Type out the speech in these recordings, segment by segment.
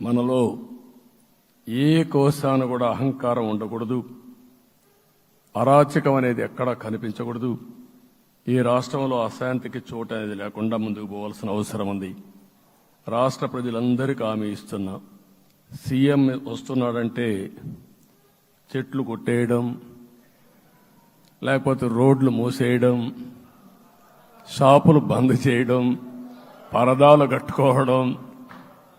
మనలో ఏ కోశాన కూడా అహంకారం ఉండకూడదు. అరాచకం అనేది ఎక్కడా కనిపించకూడదు. ఈ రాష్ట్రంలో అశాంతికి చోటు అనేది లేకుండా ముందుకు పోవాల్సిన అవసరం ఉంది. రాష్ట్ర ప్రజలందరికీ హామీ ఇస్తున్నా సీఎం వస్తున్నాడంటే చెట్లు కొట్టేయడం లేకపోతే రోడ్లు మూసేయడం షాపులు బంద్ చేయడం పరదాలు కట్టుకోవడం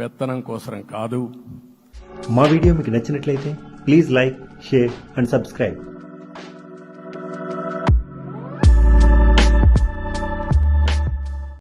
పెత్తనం కోసరం కాదు. మా వీడియో మీకు నచ్చినట్లయితే please like share and subscribe.